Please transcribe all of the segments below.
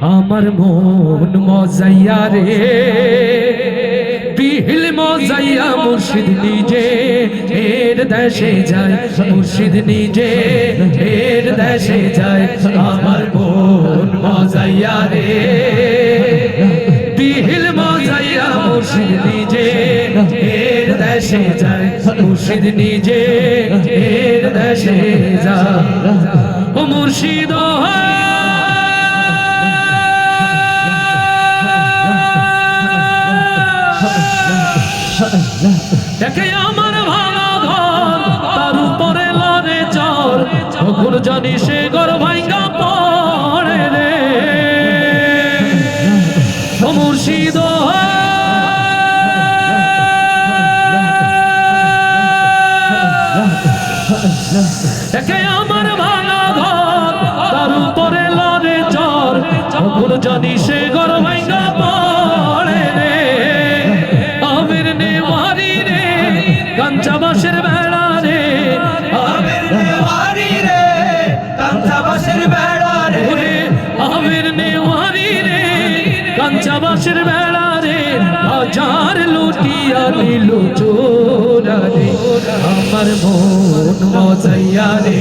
আমার মন মজাইয়া রে। পিহিল মজাইয়া মুর্শিদ নিজে, এর দেশে যায় মুর্শিদ নিজে, এর দেশে যায় আমার মন মজাইয়া রে। পিহিল মজাইয়া মুর্শিদ নিজে, এর দেশে যায় মুর্শিদ নিজে, এর দেশে যায়। ও মুর্শিদ দেখে আমার ভাঙা ঘর, তার উপরে লড়ে চর। তখন জানি সে ঘর ভাঙ্গা পড়ে রে। মুর্শিদ দেখে আমার ভাঙা ঘর, তার উপরে লড়ে চর। তখন জানি সে কাঞ্চা বাসের বেড়া রে, হাজার লুটিয়া দিল চোরা রে। আমার মন মজাইয়া রে,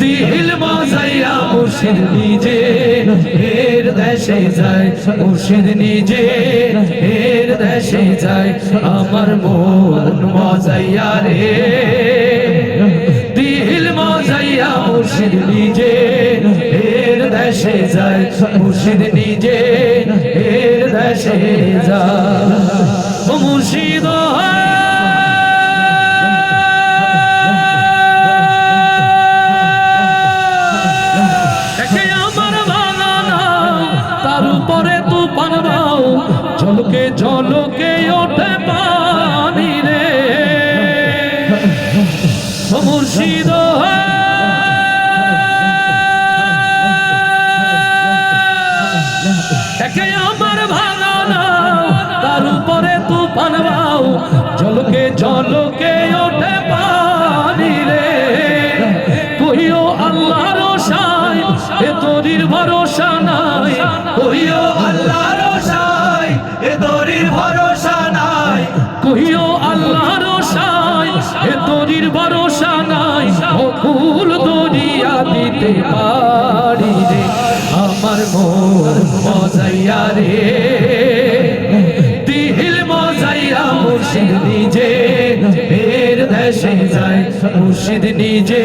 দিল মজাইয়া মুর্শিদ নিজে। এর দেশে যায় মুর্শিদ নিজে এর দেশে যায় আমার মন মজাইয়া রে। দিল মজাইয়া মুর্শিদ নিজে দেশে যায়, মুর্শিদ নিজে এর দেশে যায়। মুর্শিদ একে আমার বানানা, তার উপরে তুফান বাও, ঝলকে ঝলকে ওঠে পানি রে। এ তোরির ভরসা নাই। কহিও আল্লাহর সাই এ তোরির ভরসা নাই। কহিও আল্লাহর সাই এ তোরির ভরসা নাই। অকুল দরিয়া দিতে পারি রে আমার মন মজাইয়া রে। দিল মজাইয়া মুর্শিদ নিজে এর দেশে যায় মুর্শিদ নিজে।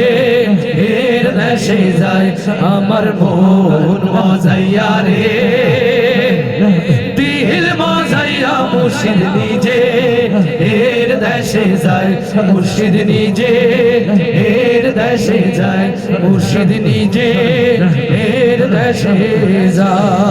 এর যায় আমার মন মজাইয়া রে। দিল মজাইয়া মুর্শিদ নিজে, এর দেশে যায় মুর্শিদ নিজে, এর দেশে যায় মুর্শিদ নিজে, এর দেশে যায়।